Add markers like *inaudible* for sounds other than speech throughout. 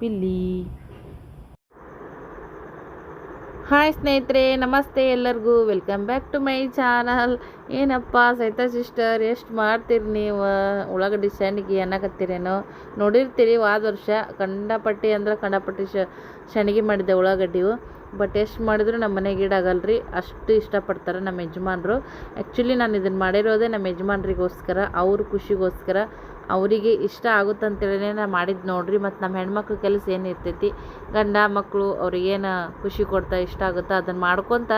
ಪಿಲ್ಲಿ. Hi ಸ್ನೇಹಿತರೆ, ನಮಸ್ತೆ ಎಲ್ಲರಿಗೂ. Welcome back to my channel ಏನಪ್ಪ ಸೈತಾ ಸಿಸ್ಟರ್ ಎಷ್ಟು ಮಾಡ್ತೀರಿ ನೀವು? ಉಳ್ಳಾಗಡ್ಡಿ ಶಣಿಗೆ ಅನ್ನಕತ್ತೀರೇನೋ ನೋಡಿರ್ತೀರಿ, ವಾದ ವರ್ಷ ಕಂಡಪಟ್ಟಿ ಅಂದ್ರೆ ಕಂಡಪಟ್ಟಿ ಶಣಿಗೆ ಮಾಡಿದ್ದೆ ಉಳ್ಳಾಗಡ್ಡಿವು ಬಟ್ ಎಷ್ಟು ಮಾಡಿದ್ರು ನಮ್ಮ ಮನೆಗೆ ಈಡಾಗಲ್ರಿ. ಅಷ್ಟು ಇಷ್ಟಪಡ್ತಾರೆ ನಮ್ಮ ಯಜಮಾನರು. ಆ್ಯಕ್ಚುಲಿ ನಾನು ಇದನ್ನು ಮಾಡಿರೋದೇ ನಮ್ಮ ಯಜಮಾನ್ರಿಗೋಸ್ಕರ, ಅವ್ರ ಖುಷಿಗೋಸ್ಕರ. ಅವರಿಗೆ ಇಷ್ಟ ಆಗುತ್ತಂತೇಳಿನೇ ನಾನು ಮಾಡಿದ್ದು ನೋಡ್ರಿ, ಮತ್ತು ನಮ್ಮ ಹೆಣ್ಮಕ್ಳು ಕೆಲಸ ಏನು ಇರ್ತೈತಿ, ಗಂಡ ಮಕ್ಕಳು ಅವ್ರಿಗೇನು ಖುಷಿ ಕೊಡ್ತಾ ಇಷ್ಟ ಆಗುತ್ತೋ ಅದನ್ನು ಮಾಡ್ಕೊತ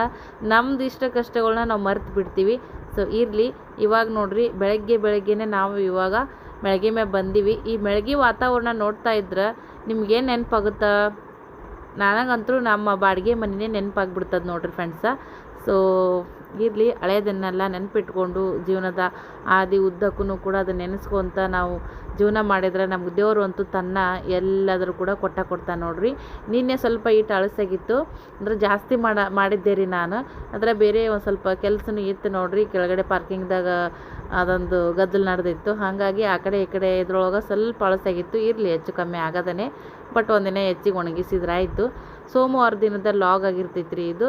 ನಮ್ದು ಇಷ್ಟ ಕಷ್ಟಗಳನ್ನ ನಾವು ಮರೆತು ಬಿಡ್ತೀವಿ. ಸೊ ಇರಲಿ, ಇವಾಗ ನೋಡ್ರಿ, ಬೆಳಗ್ಗೆ ಬೆಳಗ್ಗೆನೇ ನಾವು ಇವಾಗ ಬೆಳಗ್ಗೆ ಮೇಲೆ ಬಂದೀವಿ. ಈ ಬೆಳಗ್ಗೆ ವಾತಾವರಣ ನೋಡ್ತಾ ಇದ್ರೆ ನಿಮ್ಗೇನು ನೆನಪಾಗುತ್ತಾ? ನನಗಂತೂ ನಮ್ಮ ಬಾಡಿಗೆ ಮನೆಯೇ ನೆನಪಾಗ್ಬಿಡ್ತದೆ ನೋಡ್ರಿ ಫ್ರೆಂಡ್ಸ ಸೊ ಇರಲಿ ಹಳೆಯದನ್ನೆಲ್ಲ ನೆನಪಿಟ್ಕೊಂಡು ಜೀವನದ ಆದಿ ಉದ್ದಕ್ಕೂ ಕೂಡ ಅದನ್ನು ನೆನೆಸ್ಕೊತ ನಾವು ಜೀವನ ಮಾಡಿದ್ರೆ ನಮ್ಗೆ ದೇವರು ಅಂತೂ ತನ್ನ ಎಲ್ಲಾದರೂ ಕೂಡ ಕೊಟ್ಟ ಕೊಡ್ತಾನೆ ನೋಡ್ರಿ. ನಿನ್ನೆ ಸ್ವಲ್ಪ ಈಟ್ ಅಳಸಾಗಿತ್ತು ಅಂದರೆ ಜಾಸ್ತಿ ಮಾಡ, ಮಾಡಿದ್ದೆ ರೀ ನಾನು. ಆದರೆ ಬೇರೆ ಒಂದು ಸ್ವಲ್ಪ ಕೆಲಸನೂ ಇತ್ತು ನೋಡ್ರಿ, ಕೆಳಗಡೆ ಪಾರ್ಕಿಂಗ್ದಾಗ ಅದೊಂದು ಗದ್ದಲು ನಡೆದಿತ್ತು. ಹಾಗಾಗಿ ಆ ಕಡೆ ಈ ಕಡೆ ಇದ್ರೊಳಗೆ ಸ್ವಲ್ಪ ಅಳಸಾಗಿತ್ತು ಇರಲಿ ಹೆಚ್ಚು ಕಮ್ಮಿ ಆಗದೇ ಬಟ್ ಒಂದಿನ ಹೆಚ್ಚಿಗೆ ಒಣಗಿಸಿದ್ರೆ ಆಯಿತು ಸೋಮವಾರ ದಿನದ ಲಾಗ್ ಆಗಿರ್ತೈತ್ರಿ ಇದು.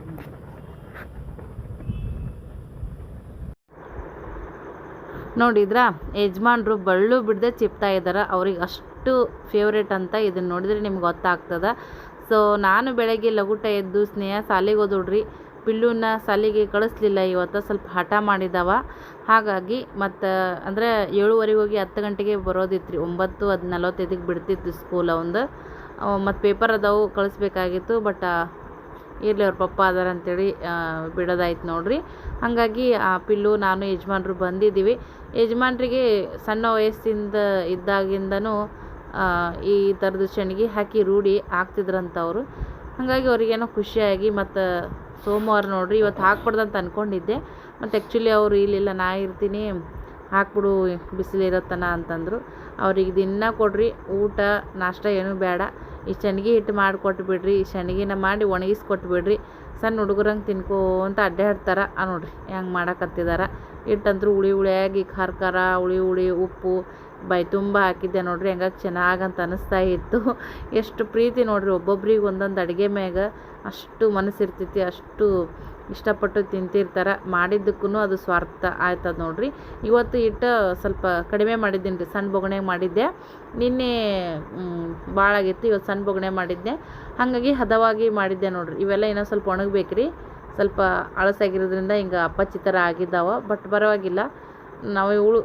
ನೋಡಿದ್ರಾ? ಯಜಮಾನ್ರು ಬಳ್ಳು ಬಿಡದೆ ಚಿಪ್ತಾ ಇದ್ದಾರೆ ಅವ್ರಿಗೆ ಅಷ್ಟು ಫೇವ್ರೇಟ್ ಅಂತ ಇದನ್ನು ನೋಡಿದರೆ ನಿಮ್ಗೆ ಗೊತ್ತಾಗ್ತದೆ. ಸೊ ನಾನು ಬೆಳಗ್ಗೆ ಲಘುಟ ಎದ್ದು ಸ್ನೇಹ ಸಾಲಿಗೆ ಓದುಡ್ರಿ ಪಿಲ್ಲುನ ಸಾಲಿಗೆ ಕಳಿಸ್ಲಿಲ್ಲ ಇವತ್ತು. ಸ್ವಲ್ಪ ಹಠ ಮಾಡಿದವ. ಹಾಗಾಗಿ ಮತ್ತು, ಅಂದರೆ ಏಳುವರೆಗೆ ಹೋಗಿ ಹತ್ತು ಗಂಟೆಗೆ ಬರೋದಿತ್ತು ರೀ ಒಂಬತ್ತು ಅದು ನಲವತ್ತೈದಕ್ಕೆ ಬಿಡ್ತಿತ್ತು ಸ್ಕೂಲ್ ಅವಂದು. ಮತ್ತು ಪೇಪರ್ ಅದಾವು ಕಳಿಸ್ಬೇಕಾಗಿತ್ತು ಬಟ್ ಇರಲಿ ಅವ್ರ ಪಪ್ಪ ಅದಾರ ಅಂತೇಳಿ ಬಿಡೋದಾಯ್ತು ನೋಡ್ರಿ. ಹಾಗಾಗಿ ಆ ಪಿಲ್ಲು ನಾನು ಯಜಮಾನ್ರು ಬಂದಿದ್ದೀವಿ. ಯಜಮಾನ್ರಿಗೆ ಸಣ್ಣ ವಯಸ್ಸಿಂದ ಇದ್ದಾಗಿಂದನೂ ಈ ಥರದ ಶಣಿಗೆ ಹಾಕಿ ರೂಢಿ ಹಾಕ್ತಿದ್ರಂತ ಅವರು ಹಾಗಾಗಿ ಅವ್ರಿಗೇನೋ ಖುಷಿಯಾಗಿ ಮತ್ತು ಸೋಮವಾರ ನೋಡ್ರಿ, ಇವತ್ತು ಹಾಕ್ಬಾರ್ದು ಅಂತ ಅಂದ್ಕೊಂಡಿದ್ದೆ ಮತ್ತು ಆ್ಯಕ್ಚುಲಿ ಅವರು ಇಲ್ಲಿಲ್ಲ, ನಾ ಇರ್ತೀನಿ, ಹಾಕ್ಬಿಡು ಬಿಸಿಲಿರತ್ತನ ಅಂತಂದರು. ಅವ್ರಿಗೆ ದಿನ ಕೊಡ್ರಿ, ಊಟ, ನಾಷ್ಟ ಏನೂ ಬೇಡ. ಈ ಶಣ್ಗೆ ಹಿಟ್ಟು ಮಾಡಿಕೊಟ್ಬಿಡ್ರಿ, ಈ ಶಣ್ಗಿನ ಮಾಡಿ ಒಣಗಿಸಿ ಕೊಟ್ಬಿಡ್ರಿ ಸಣ್ಣ ಹುಡುಗರಂಗೆ ತಿನ್ಕೋಂತ ಅಡ್ಡಾಡ್ತಾರೆ ಆ ನೋಡ್ರಿ, ಹೆಂಗೆ ಮಾಡಕತ್ತಿದಾರ. ಹಿಟ್ಟಂತೂ ಹುಳಿ ಹುಳಿಯಾಗಿ ಖಾರ ಖಾರ, ಹುಳಿ ಹುಳಿ ಉಪ್ಪು ಬೈ ತುಂಬ ಹಾಕಿದ್ದೆ ನೋಡ್ರಿ, ಹೆಂಗಾಗಿ ಚೆನ್ನಾಗಂತ ಅನಿಸ್ತಾ ಇತ್ತು. ಎಷ್ಟು ಪ್ರೀತಿ ನೋಡ್ರಿ ಒಬ್ಬೊಬ್ರಿಗೆ ಒಂದೊಂದು ಅಡುಗೆ ಮ್ಯಾಗ ಅಷ್ಟು ಮನಸ್ಸಿರ್ತೈತಿ ಅಷ್ಟು ಇಷ್ಟಪಟ್ಟು ತಿಂತಿರ್ತಾರೆ. ಮಾಡಿದ್ದಕ್ಕೂ ಅದು ಸ್ವಾರ್ಥ ಆಯ್ತದ ನೋಡ್ರಿ. ಇವತ್ತು ಇಟ್ಟು ಸ್ವಲ್ಪ ಕಡಿಮೆ ಮಾಡಿದ್ದೀನಿ ರೀ, ಸಣ್ಣ ಬೊಗಣೆಗೆ ಮಾಡಿದ್ದೆ. ನಿನ್ನೆ ಭಾಳ ಆಗಿತ್ತು, ಇವತ್ತು ಸಣ್ಣ ಬೊಗಣೆ ಮಾಡಿದ್ದೆ. ಹಾಗಾಗಿ ಹದವಾಗಿ ಮಾಡಿದ್ದೆ ನೋಡ್ರಿ. ಇವೆಲ್ಲ ಇನ್ನೂ ಸ್ವಲ್ಪ ಒಣಗಬೇಕ್ರಿ. ಸ್ವಲ್ಪ ಅಳಸಾಗಿರೋದ್ರಿಂದ ಹಿಂಗೆ ಅಪ್ಪಚ್ಚಿ ಥರ ಆಗಿದ್ದಾವೆ, ಬಟ್ ಪರವಾಗಿಲ್ಲ. ನಾವು ಉಳು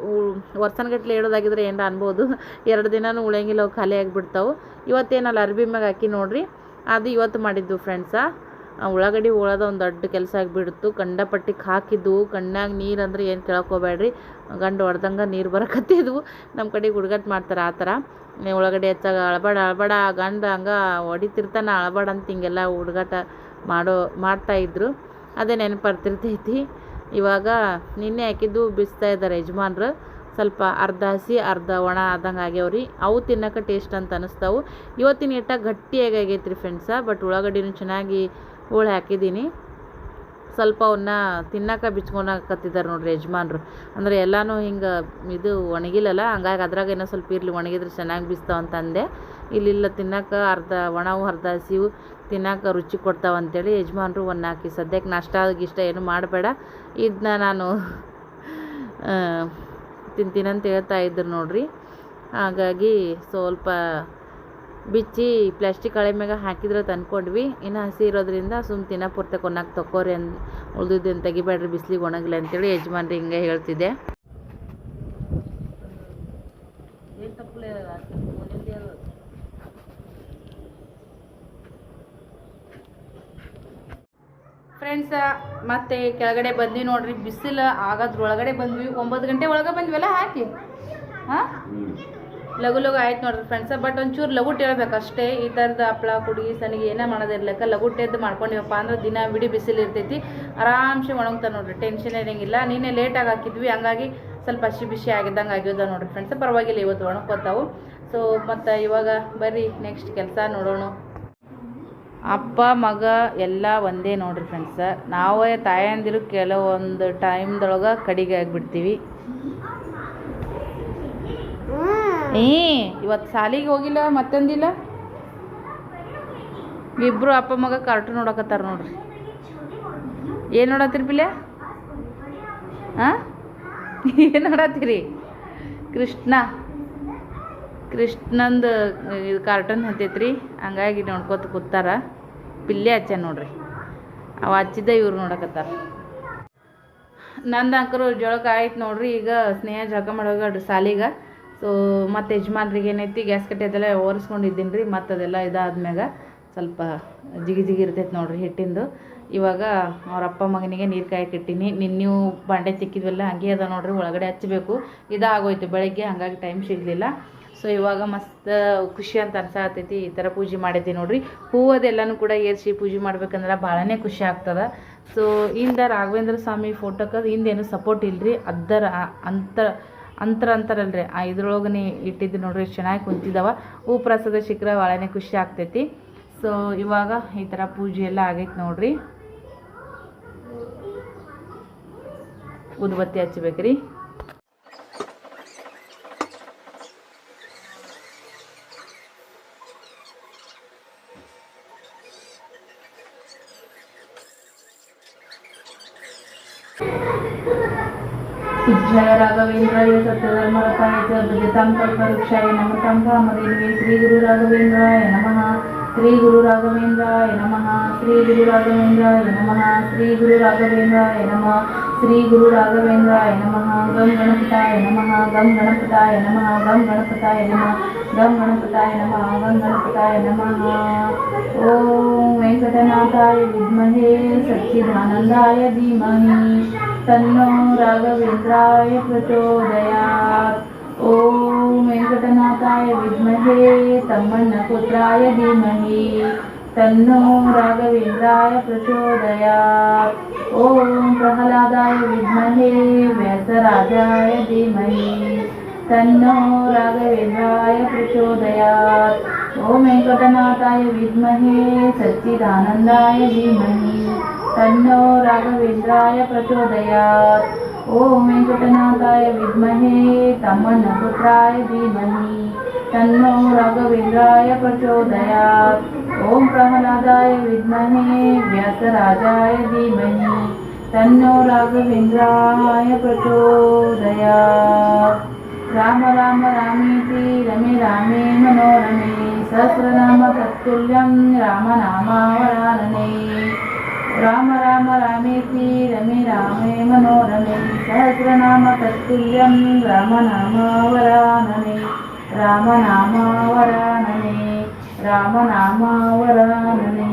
ವರ್ಷನ್ಗಟ್ಲೆ ಹೇಳೋದಾಗಿದ್ರೆ ಏನು ಅನ್ಬೋದು. ಎರಡು ದಿನನೂ ಉಳಿಯಂಗಿಲ್ಲ, ಅವು ಖಾಲಿ ಆಗಿಬಿಡ್ತಾವೆ. ಇವತ್ತೇನಲ್ಲ ಅರ್ಬಿ ಮ್ಯಾಗ ಹಾಕಿ ನೋಡ್ರಿ. ಅದು ಇವತ್ತು ಮಾಡಿದ್ದು ಫ್ರೆಂಡ್ಸ ಉಳ್ಳಾಗಡ್ಡಿ ಉಳೋದು ಒಂದು ದೊಡ್ಡ ಕೆಲಸ ಆಗಿಬಿಡ್ತು. ಕಂಡಪಟ್ಟಿಗೆ ಹಾಕಿದ್ದು. ಕಣ್ಣಾಗ ನೀರು ಅಂದ್ರೆ ಏನು ಕೇಳಕೋಬೇಡ್ರಿ. ಗಂಡು ಹೊಡೆದಂಗೆ ನೀರು ಬರಕತ್ತಿದ್ವು ನಮ್ಮ ಕಡೆಗೆ ಹುಡುಗಾಟ ಮಾಡ್ತಾರೆ ಆ ಥರ. ಉಳ್ಳಾಗಡ್ಡಿ ಹೆಚ್ಚಾಗ ಅಳಬಾಡ ಅಳಬಾಡ. ಗಂಡ ಹಂಗೆ ಹೊಡಿತಿರ್ತಾನೆ, ಅಳಬಾಡ ಅಂತ ಹಿಂಗೆಲ್ಲ ಹುಡುಗಾಟ ಮಾಡೋ ಮಾಡ್ತಾಯಿದ್ರು ಅದೇ ನೆನಪರ್ತಿರ್ತೈತಿ. ಇವಾಗ ನಿನ್ನೆ ಹಾಕಿದ್ದು ಬಿಸ್ತಾ ಇದ್ದಾರೆ ಯಜಮಾನ್ರು. ಸ್ವಲ್ಪ ಅರ್ಧ ಹಸಿ, ಅರ್ಧ ಒಣ ಆದಂಗೆ ಆಗ್ಯಾವ್ರಿ. ಅವು ತಿನ್ನೋಕೆ ಟೇಸ್ಟ್ ಅಂತ ಅನಿಸ್ತಾವು. ಇವತ್ತಿನ ಹಿಟ್ಟಾಗ ಗಟ್ಟಿಯಾಗಿ ಆಗೈತೆ ರೀ ಫ್ರೆಂಡ್ಸ. ಬಟ್ ಉಳ್ಳಾಗಡ್ಡಿನೂ ಚೆನ್ನಾಗಿ ಹೋಳು ಹಾಕಿದ್ದೀನಿ. ಸ್ವಲ್ಪ ಅವನ್ನ ತಿನ್ನಕ್ಕೆ ಬಿಚ್ಕೊಳಕತ್ತಿದ್ದಾರೆ ನೋಡ್ರಿ ಯಜಮಾನ್ರು. ಅಂದರೆ ಎಲ್ಲನೂ ಹಿಂಗೆ ಇದು ಒಣಗಿಲ್ಲಲ್ಲ, ಹಂಗಾಗಿ ಅದ್ರಾಗ ಏನೋ ಸ್ವಲ್ಪ ಇರಲಿ, ಒಣಗಿದ್ರೆ ಚೆನ್ನಾಗಿ ಬಿಸ್ತಾವ ಅಂತ ಅಂದೆ ಇಲ್ಲಿಲ್ಲ ತಿನ್ನಕ್ಕೆ ಅರ್ಧ ಒಣವು, ಅರ್ಧ ಹಸಿವು ತಿನ್ನಕ್ಕೆ ರುಚಿ ಕೊಡ್ತಾವ ಅಂತೇಳಿ ಯಜಮಾನ್ರು ಒಂದು ಹಾಕಿ. ಸದ್ಯಕ್ಕೆ ನಾಷ್ಟ ಇಷ್ಟ ಏನು ಮಾಡಬೇಡ. ಇದನ್ನ ನಾನು ತಿಂತೀನಂತ ಹೇಳ್ತಾ ಇದ್ರು ನೋಡ್ರಿ. ಹಾಗಾಗಿ ಸ್ವಲ್ಪ ಬಿಚ್ಚಿ ಪ್ಲಾಸ್ಟಿಕ್ ಹಳೆ ಮ್ಯಾಗ ಹಾಕಿದ್ರೆ ತಂದ್ಕೊಂಡ್ವಿ. ಇನ್ನು ಹಸಿ ಇರೋದ್ರಿಂದ ಸುಮ್ಮ ತಿನ್ನ ಪೂರ್ತಿ ತಕ್ಕೋರಿ ತಕೋರಿ ಅನ್ ಉಳ್ದಿದ್ದೇನು ತೆಗಿಬೇಡ್ರಿ ಬಿಸಿಲಿಗೆ ಒಣಗಿಲ್ಲ ಅಂತೇಳಿ ಯಜಮಾನ್ರಿ ಹಿಂಗೆ ಹೇಳ್ತಿದ್ದೆ. ಫ್ರೆಂಡ್ಸ ಮತ್ತೆ ಕೆಳಗಡೆ ಬಂದ್ವಿ ನೋಡ್ರಿ ಬಿಸಿಲು ಆಗೋದ್ರೊಳಗಡೆ ಬಂದ್ವಿ. ಒಂಬತ್ತು ಗಂಟೆ ಒಳಗೆ ಬಂದ್ವಲ್ಲ ಹಾಕಿ? ಹಾಂ? ಲಘು ಲಘು ಆಯ್ತು ನೋಡ್ರಿ ಫ್ರೆಂಡ್ಸ ಬಟ್ ಒಂಚೂರು ಲಘುಟ್ ಹೇಳ್ಬೇಕು ಅಷ್ಟೇ. ಈ ಥರದ ಹಪ್ಪಳ ಕುಡಿ, ಸನಿಗೆ ಏನೇ ಮಾಡೋದಿರ್ಲಕ್ಕ ಲಘುಟ್ ಎದ್ದು ಮಾಡ್ಕೊಂಡಿವಪ್ಪ ಅಂದ್ರೆ ದಿನ ಬಿಡಿ ಬಿಸಿಲು ಇರ್ತೈತಿ. ಆರಾಮ್ಸೆ ಒಣಗ್ತಾರೆ ನೋಡ್ರಿ ಟೆನ್ಷನ್ ಇರೋಂಗಿಲ್ಲ. ನೀನೇ ಲೇಟಾಗಿ ಹಾಕಿದ್ವಿ, ಹಂಗಾಗಿ ಸ್ವಲ್ಪ ಹಸಿ ಬಿಸಿ ಆಗಿದ್ದಂಗೆ ಆಗ್ಯೋದ ನೋಡ್ರಿ ಫ್ರೆಂಡ್ಸ್ ಪರವಾಗಿಲ್ಲ, ಇವತ್ತು ಒಣಕೋತಾವು ಸೊ ಮತ್ತು ಇವಾಗ ಬರ್ರಿ ನೆಕ್ಸ್ಟ್ ಕೆಲಸ ನೋಡೋಣ. ಅಪ್ಪ, ಮಗ ಎಲ್ಲ ಒಂದೇ ನೋಡ್ರಿ ಫ್ರೆಂಡ್ಸ ನಾವೇ ತಾಯಂದಿರು, ಕೆಲವೊಂದು ಟೈಮ್ದೊಳಗೆ ಕಡಿಗೆ ಆಗಿಬಿಡ್ತೀವಿ. ಏ ಇವತ್ತು ಸಾಲಿಗೆ ಹೋಗಿಲ್ಲ, ಮತ್ತೊಂದಿಲ್ಲ? ಇಬ್ರು ಅಪ್ಪ ಮಗ ಕಾರ್ಟೂನ್ ನೋಡಕತ್ತಾರ ನೋಡ್ರಿ. ಏನು ನೋಡತ್ತೀರಿ ಪಿಲ್ಲೆ ಹಾಂ ಏನು ನೋಡತ್ತೀರಿ? ಕೃಷ್ಣ. ಕೃಷ್ಣಂದು ಇದು ಕಾರ್ಟೂನ್ ಹತ್ತೈತ್ರಿ. ಹಂಗಾಗಿ ನೋಡ್ಕೊತ ಕೂತಾರ. ಪಿಲ್ಲೆ ಹಚ್ಚ ನೋಡ್ರಿ. ಅವ ಹಚ್ಚಿದ್ದ ಇವ್ರು ನೋಡಕತ್ತಾರ. ನಂದು ಅಂಕರು ಜೊಳಕ ಆಯ್ತು ನೋಡ್ರಿ, ಈಗ ಸ್ನೇಹ ಜಳಕ ಮಾಡೋಗ ಸಾಲಿಗೆ ಸೊ ಮತ್ತು ಯಜಮಾನ್ರಿಗೆ ಏನೈತಿ ಗ್ಯಾಸ್ ಕಟ್ಟೆ ಅದೆಲ್ಲ ಒರೆಸ್ಕೊಂಡಿದ್ದೀನಿ ರೀ, ಮತ್ತು ಅದೆಲ್ಲ ಇದಾದ್ಮ್ಯಾಗ ಸ್ವಲ್ಪ ಜಿಗಿ ಜಿಗಿ ಇರ್ತೈತೆ ನೋಡಿರಿ ಹಿಟ್ಟಿಂದು. ಇವಾಗ ಅವ್ರ ಅಪ್ಪ ಮಗನಿಗೆ ನೀರು ಕಾಯಕ್ಕೆ ಇಟ್ಟೀನಿ. ನೀವು ಬಾಂಡೆ ತಿಕ್ಕಿದ್ವಲ್ಲ, ಹಂಗೆ ಅದ ನೋಡ್ರಿ, ಒಳಗಡೆ ಹಚ್ಚಬೇಕು ಇದಾಗೋಯ್ತು, ಬೆಳಗ್ಗೆ ಹಂಗಾಗಿ ಟೈಮ್ ಸಿಗಲಿಲ್ಲ. ಸೊ ಇವಾಗ ಮಸ್ತ್ ಖುಷಿ ಅಂತ ಅನ್ಸಾತೈತಿ, ಈ ಥರ ಪೂಜೆ ಮಾಡೈತಿ ನೋಡ್ರಿ. ಹೂವು ಅದೆಲ್ಲನೂ ಕೂಡ ಏರ್ಸಿ ಪೂಜೆ ಮಾಡ್ಬೇಕಂದ್ರೆ ಭಾಳನೇ ಖುಷಿ ಆಗ್ತದ. ಸೊ ಇಂದ ರಾಘವೇಂದ್ರ ಸ್ವಾಮಿ ಫೋಟೋಕ್ಕೆ ಹಿಂದೇನು ಸಪೋರ್ಟ್ ಇಲ್ರಿ ಅದರ ಅಂತ ಅಂತರ ಅಂತಾರಲ್ರಿ. ಆ ಇದ್ರೊಳಗನೆ ಇಟ್ಟಿದ್ದು ನೋಡ್ರಿ, ಎಷ್ಟು ಚೆನ್ನಾಗಿ ಕುಂತಿದ್ದಾವ ಹೂ ಪ್ರಸಾದ ಸಿಕ್ಕರೆ ಭಾಳನೇ ಖುಷಿ ಆಗ್ತೈತಿ. ಸೊ ಇವಾಗ ಈ ಥರ ಪೂಜೆ ಎಲ್ಲ ಆಗೈತೆ ನೋಡ್ರಿ. ಉದ್ಬತ್ತಿ ಹಚ್ಬೇಕ್ರಿ. जय राघवेंद्राय सत्यधर्मरताय च भजतां कल्पवृक्षाय नमतां कामधेनवे श्रीगुरु राघवेंद्राय श्री गुरु राघवेंद्राय नमः। श्री गुरु राघवेंद्राय नमः। श्री गुरु राघवेंद्राय नमः। श्री गुरु राघवेंद्राय नमः। गम गणपताय नमः। गम गणपताय नमः। गम गणपताय नमः। गम गणपताय नमः। गम गणपताय नमः। ओम वेंकटनाथाय विद्महे सच्चिदानंदाय धीमहि। तन्नो राघवेंद्राय प्रचोदयात्। ॐ वेङ्कटनाथाय विद्महे तम्मन्नपुत्राय धीमहि तन्नो राघवेन्द्राय प्रचोदयात् ॐ प्रह्लादाय विद्महे व्यासराजाय धीमहि तन्नो राघवेन्द्राय प्रचोदयात्। ॐ वेङ्कटनाथाय विद्महे सच्चिदानन्दाय धीमहि। तन्नो राघवेन्द्राय प्रचोदयात्। ॐ वेङ्कटनाथाय विद्महे तमन्नपुत्राय धीमहि। तन्नो राघवेन्द्राय प्रचोदयात्। ॐ प्रह्लादाय विद्महे व्यासराजाय धीमहि। तन्नो राघवेन्द्राय प्रचोदयात्। రామ రామ రామేతి రమే రామే మనోరమే సహస్రనామ తత్తుల్యం రామనామావరాననే. రామ రామ రామేతి రమే రామే మనోరమే సహస్రనామ తత్తుల్యం రామనామావరాననే. రామనామావరాననే రామనామావరాననే.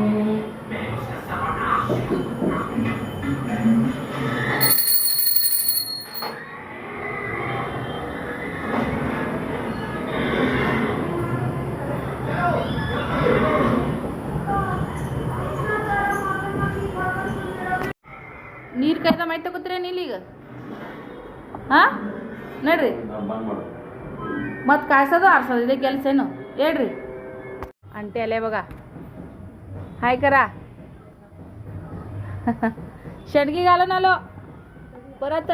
ನೀರು ಕಾಯ್ದ ಮೈ ತಗೋತೀರ ನೀಲೀಗ ಹಾಂ ನೋಡ್ರಿ ಮತ್ತು ಕಾಯ್ಸೋದು ಆರ್ಸೋದು ಇದೇ ಕೆಲಸ ಏನು ಹೇಳ್ರಿ ಅಂಟಿ ಅಲ್ಲೇ ಬಗ ಹಾಯ್ ಕರ ಶಡ್ಗಿಗಾಲನಲ್ಲೋ ಬರತ್ತ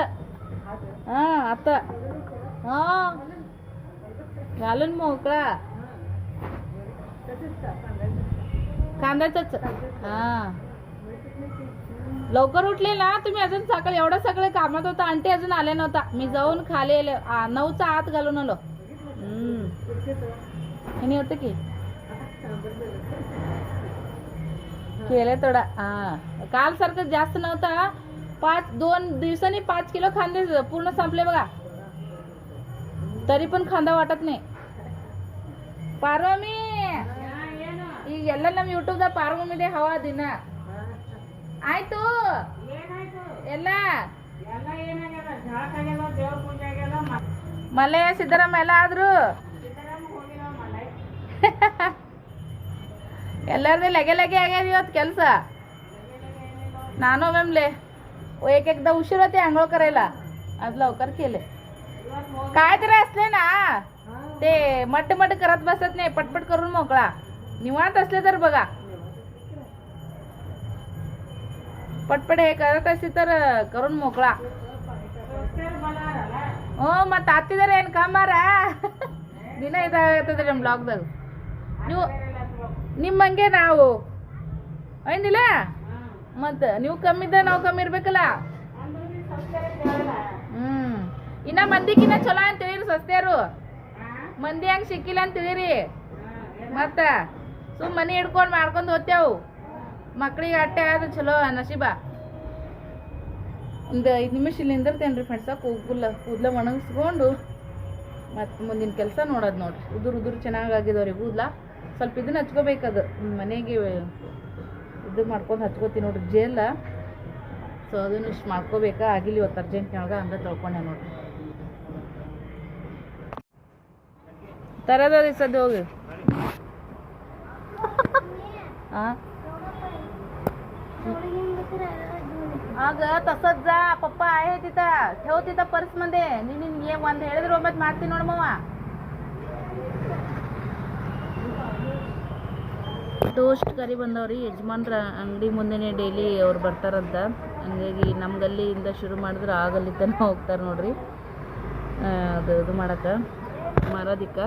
ಹಾಂ ಅತ್ತ ಹಾಂ घालून मोकळा कांद्याच हा लवकर उठले ना तुम्ही अजून सकाळी एवढं सगळं कामात होता आंटी अजून आले नव्हता मी जाऊन खाले नऊचा आत घालून आलो. हम्म. होत की? केलं थोडा हा. काल सारखं जास्त नव्हता. पाच दोन दिवसांनी पाच किलो खांदे पूर्ण संपले बघा. तरी पण खांदा वाटत नाही. पारवा मी याला ना मी युट्यूबला पारवा मी ते हवा दिना. ಆಯ್ತು. ಎಲ್ಲ? ಮಲೆ ಸಿದ್ದರಾಮ ಎಲ್ಲ ಆದ್ರು? ಎಲ್ಲರದು ಲಗೆ ಲಗೆ ಆಗ್ಯದ ಇವತ್ತು ಕೆಲಸ? ನಾನು ಮ್ಯಾಮ್ಲೆ एक उशीर होते आंघोळ करायला आज लवकर केले काय तरी असले ना ते मट मट करत बसत नाही पटपट करून मोकळा निवांत असले तर बघा ಪಟ್ಪಡೆ ಕರತ ಕರುಣ್ ಮಕ್ಕಳ ಹ್ಞೂ, ಮತ್ತೆ ಹತ್ತಿದಾರೆ ಏನು ಕಾಮಾರ? ದಿನ ಇದಾಗತ್ತದ್ರಿ ನಮ್ಮ ಬ್ಲಾಗ್ದಾಗ. ನೀವು ನಿಮ್ಮಂಗೆ ನಾವು. ಐಂದಿಲ್ಲ ಮತ್ತು ನೀವು ಕಮ್ಮಿ ಇದ್ದ ನಾವು ಕಮ್ಮಿ ಇರ್ಬೇಕಲ್ಲ? ಹ್ಞೂ ಇನ್ನ ಮಂದಿಕಿನ್ನ ಚಲೋ ಅಂತ ತಿಳಿರಿ ಸಸ್ತ್ಯಾರು. ಮಂದಿ ಹಂಗೆ ಸಿಕ್ಕಿಲ್ಲ ಅಂತ ತಿಳಿರಿ ಮತ್ತೆ ಸುಮ್ಮ ಮನೆ ಹಿಡ್ಕೊಂಡು ಮಾಡ್ಕೊಂಡು ಹೋಗ್ತೇವು ಮಕ್ಳಿಗೆ ಅಟ್ಟೆ ಆದ್ರೆ ಚಲೋ ನಸೀಬ ಒಂದು ಐದು ನಿಮಿಷ ಇಲ್ಲಿ ನಿಂದಿರ್ತೇನೆ ರೀ ಫ್ರೆಂಡ್ಸ ಕೂಗುಲ್ಲ ಕೂದಲ ಒಣಗಿಸ್ಕೊಂಡು ಮತ್ತು ಮುಂದಿನ ಕೆಲಸ ನೋಡೋದು ನೋಡ್ರಿ. ಉದುರು ಉದುರು ಚೆನ್ನಾಗಿ ಆಗಿದಾವ್ರಿ ಕೂದಲ. ಸ್ವಲ್ಪ ಇದನ್ನ ಹಚ್ಕೋಬೇಕದು ಮನೆಗೆ ಇದು ಮಾಡ್ಕೊಂಡು ಹಚ್ಕೋತೀನಿ ನೋಡ್ರಿ ಜೇಲ ಸೊ ಅದನ್ನು ಇಷ್ಟು ಮಾಡ್ಕೋಬೇಕಾ? ಆಗಿಲ್ಲ ಇವತ್ತು ಅರ್ಜೆಂಟ್ನೊಳಗೆ ಹಂಗೆ ತೊಳ್ಕೊಂಡೆ ನೋಡ್ರಿ. ತರದ ದಿವಸದ್ದು ಹೋಗಿ. *laughs* हां अग तसंच जा पप्पा आहे तिथं ठेव तिथं पर्स मध्ये ನೀನು ये ಒಂದು ಹೇಳಿದ್ರೆ ಒಮ್ಮೆ ಮಾಡ್ತೀನಿ ನೋಡು ಮಾವ ಟೋಸ್ಟ್ ಕರಿ ಬಂದವ್ರಿ ಯಜಮಾನ್ರ ಅಂಗಡಿ ಮುಂದೆನೆ ಡೈಲಿ ಅವ್ರು ಬರ್ತಾರಂತ ಹಂಗಾಗಿ ನಮ್ಮ ಗಲ್ಲಿಯಿಂದ ಶುರು ಮಾಡಿದ್ರೆ ಆ ಗಲ್ಲಿ ತನಕ ಹೋಗ್ತಾರೆ ನೋಡ್ರಿ ಆ, ಅದು ಇದು ಮಾಡಕ್ಕೆ ಮಾರೋದಿಕ್ಕೆ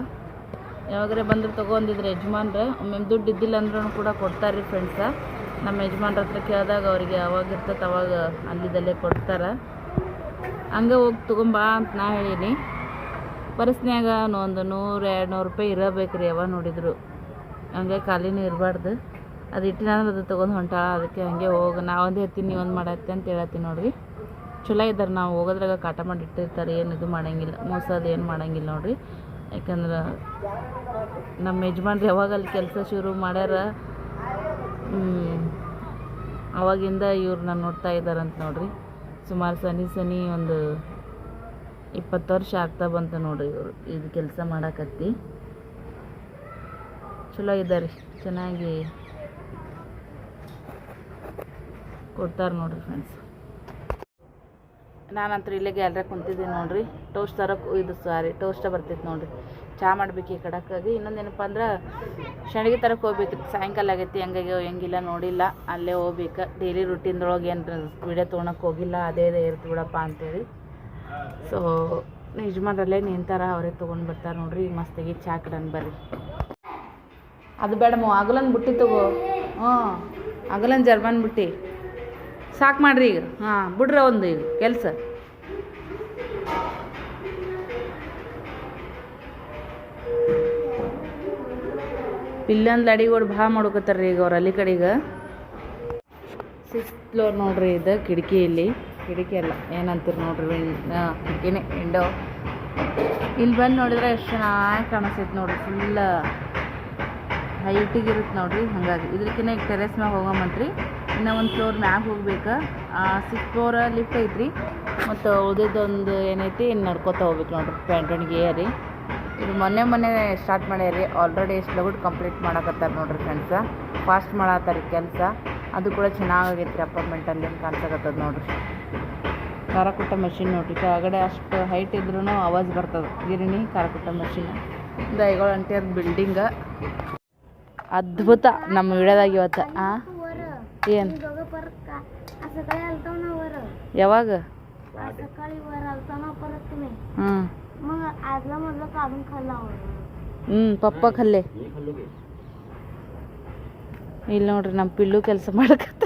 ಯಾವಾಗರೆ ಬಂದ್ರೆ ತೊಗೊಂಡಿದ್ರೆ ಯಜಮಾನ್ರ ಒಮ್ಮೆ ದುಡ್ಡು ಇದ್ದಿಲ್ಲ ಅಂದ್ರೂ ಕೂಡ ಕೊಡ್ತಾರೆ ರೀ ಫ್ರೆಂಡ್ಸ ನಮ್ಮ ಯಜಮಾನ್ರ ಹತ್ರ ಕೇಳಿದಾಗ ಅವರಿಗೆ ಯಾವಾಗ ಇರ್ತೈತೆ, ಅವಾಗ ಅಲ್ಲಿದಲ್ಲೇ ಕೊಡ್ತಾರೆ. ಹಂಗೆ ಹೋಗಿ ತೊಗೊಂಬಾ ಅಂತ ನಾ ಹೇಳೀನಿ. ಪರ್ಸ್ನ್ಯಾಗ ಒಂದು ನೂರು ಎರಡು ನೂರು ರೂಪಾಯಿ ಇರಬೇಕು ರೀ ಯಾವಾಗ ನೋಡಿದ್ರು. ಹಂಗೆ ಖಾಲಿನೂ ಇರಬಾರ್ದು. ಅದು ಇಟ್ಟಿನ ಅಂದ್ರೆ ಅದು ತೊಗೊಂಡು ಹೊಂಟಾಳ ಅದಕ್ಕೆ ಹಂಗೆ ಹೋಗಿ, ನಾ ಒಂದು ಹೇಳ್ತೀನಿ ನೀವು ಒಂದು ಮಾಡತ್ತೆ ಅಂತ ಹೇಳತ್ತೀನಿ ನೋಡ್ರಿ. ಚಲೋ ಇದ್ದಾರೆ ನಾವು ಹೋಗೋದ್ರಾಗ ಕಾಟ ಮಾಡಿ ಇಟ್ಟಿರ್ತಾರೆ, ಏನು ಇದು ಮಾಡೋಂಗಿಲ್ಲ ಮೋಸ ಅದು ಏನು ಮಾಡೋಂಗಿಲ್ಲ ನೋಡಿರಿ. ಯಾಕಂದ್ರೆ ನಮ್ಮ ಯಜಮಾನ್ರು ಯಾವಾಗ ಅಲ್ಲಿ ಕೆಲಸ ಶುರು ಮಾಡ್ಯಾರ ಹ್ಮ್, ಅವಾಗಿಂದ ಇವ್ರು ನಾನು ನೋಡ್ತಾ ಇದ್ದಾರಂತ ನೋಡ್ರಿ. ಸುಮಾರು ಸನಿ ಸನಿ ಒಂದು ಇಪ್ಪತ್ತು ವರ್ಷ ಆಗ್ತಾ ಬಂತು ನೋಡ್ರಿ ಇವರು. ಇದು ಕೆಲಸ ಮಾಡಾಕತ್ತಿ. ಚಲೋ ಇದ್ದಾರೆ. ಚೆನ್ನಾಗಿ ಕೊಡ್ತಾರೆ ನೋಡ್ರಿ ಫ್ರೆಂಡ್ಸ್ ನಾನಂತೂ ಇಲ್ಲೇ ಗ್ಯಾಲ್ರೆ ಕುಂತಿದ್ದೀನಿ ನೋಡಿರಿ. ಟೋಸ್ಟ್ ತರಕ್ಕೆ ಇದು ಸಾರಿ ಟೋಸ್ಟ ಬರ್ತೈತೆ ನೋಡಿರಿ. ಚಹಾ ಮಾಡ್ಬೇಕು ಈ ಕಡಕ್ಕಾಗಿ ಇನ್ನೊಂದು ಏನಪ್ಪ ಅಂದ್ರೆ ಶಣಿಗೆ ತರಕ್ಕೆ ಹೋಗ್ಬೇಕು. ಸಾಯಂಕಾಲ ಆಗೈತಿ, ಹಂಗಾಗಿ ಹೆಂಗಿಲ್ಲ ನೋಡಿಲ್ಲ. ಅಲ್ಲೇ ಹೋಗ್ಬೇಕು. ಡೈಲಿ ರುಟೀನ್ದೊಳಗೆ ಏನು ವಿಡಿಯೋ ತೊಗೊಳಕ್ಕೆ ಹೋಗಿಲ್ಲ. ಅದೇ ಅದೇ ಇರ್ತು ಬಿಡಪ್ಪ ಅಂತೇಳಿ. ಸೊ ಯಜಮಾನ್ರಲ್ಲೇ ನಿಂತಾರ, ಅವರೇ ತೊಗೊಂಡು ಬರ್ತಾರೆ ನೋಡಿರಿ. ಈಗ ಮಸ್ತಾಗಿ ಚಹಾ ಕಡನ್ ಬರ್ರಿ. ಅದು ಬೇಡಮ್ಮ ಆಗಲನ್ ಬುಟ್ಟಿ ತಗೋ. ಹ್ಞೂ ಅಗಲನ್ ಜರ್ಮನ್ ಬುಟ್ಟಿ. ಸಾಕು ಮಾಡ್ರಿ ಈಗ. ಹಾಂ, ಬಿಡ್ರ ಒಂದು ಈಗ, ಕೆಲಸ. ಇಲ್ಲೊಂದು ಅಡಿಗೋಡು ಭಾಳ ಮಾಡ್ಕೊತಾರ್ರಿ ಈಗ ಅವ್ರು ಅಲ್ಲಿ ಕಡೆಗೆ. ಸಿಕ್ಸ್ ಫ್ಲೋರ್ ನೋಡ್ರಿ ಇದು ಕಿಟಕಿ ಇಲ್ಲಿ. ಕಿಟಕಿ ಅಲ್ಲ, ಏನಂತೀರಿ ನೋಡ್ರಿ ಕಿಟಕಿನೇ, ವಿಂಡೋ. ಇಲ್ಲಿ ಬಂದು ನೋಡಿದ್ರೆ ಎಷ್ಟು ಚೆನ್ನಾಗಿ ಕಾಣಿಸ್ತೈತೆ ನೋಡ್ರಿ ಫುಲ್ಲ ಹೈಟಿಗೆ ಇರುತ್ತೆ ನೋಡ್ರಿ, ಹಾಗಾಗಿ. ಈಗ ಟೆರೆಸ್ ಮ್ಯಾಗ ಹೋಗಮಂತ್ರಿ ಇನ್ನು ಒಂದು ಫ್ಲೋರ್ ಮ್ಯಾಗ ಹೋಗ್ಬೇಕು. ಸಿಕ್ಸ್ ಫ್ಲೋರ್ ಲಿಫ್ಟ್ ಐತ್ರಿ. ಮತ್ತು ಉಳಿದೊಂದು ಏನೈತಿ ಇನ್ನು ನಡ್ಕೋತಾ ಹೋಗ್ಬೇಕು ನೋಡ್ರಿ. ಪ್ಯಾಂಟಣಿಗೆ ರೀ ಇದು ಮೊನ್ನೆ ಮೊನ್ನೆ ಸ್ಟಾರ್ಟ್ ಮಾಡ್ಯಾರಿ. ಆಲ್ರೆಡಿ ಎಷ್ಟು ಲಗುಟ್ ಕಂಪ್ಲೀಟ್ ಮಾಡಕತ್ತಾರ ನೋಡ್ರಿ ಫ್ರೆಂಡ್ಸ ಫಾಸ್ಟ್ ಮಾಡತ್ತಾರ ಕೆಲಸ. ಅದು ಕೂಡ ಚೆನ್ನಾಗೈತ್ರಿ ಅಪಾರ್ಟ್ಮೆಂಟಲ್ಲಿ ಕಾಣಿಸಕತ್ತದ ನೋಡ್ರಿ. ಖಾರಕುಟ್ಟ ಮಷಿನ್ ನೋಡ್ರಿ. ಕೆಳಗಡೆ ಅಷ್ಟು ಹೈಟ್ ಇದ್ರೂ ಆವಾಜ್ ಬರ್ತದೆ. ಗಿರಣಿ ಖಾರಕುಟ್ಟ ಮಷಿನ್ ದೈಗಳು ಅದು ಬಿಲ್ಡಿಂಗ ಅದ್ಭುತ. ನಮ್ಮ ವಿಡಿಯೋದಾಗ ಇವತ್ತು, ಆ? ಏನು? ಯಾವಾಗ? ಹ್ಮ್. ಪಪ್ಪ ಕಲ್ಲೆ. ಇಲ್ಲಿ ನೋಡ್ರಿ ನಮ್ಮ ಪಿಳ್ಳು ಕೆಲಸ ಮಾಡಕತ್ತ.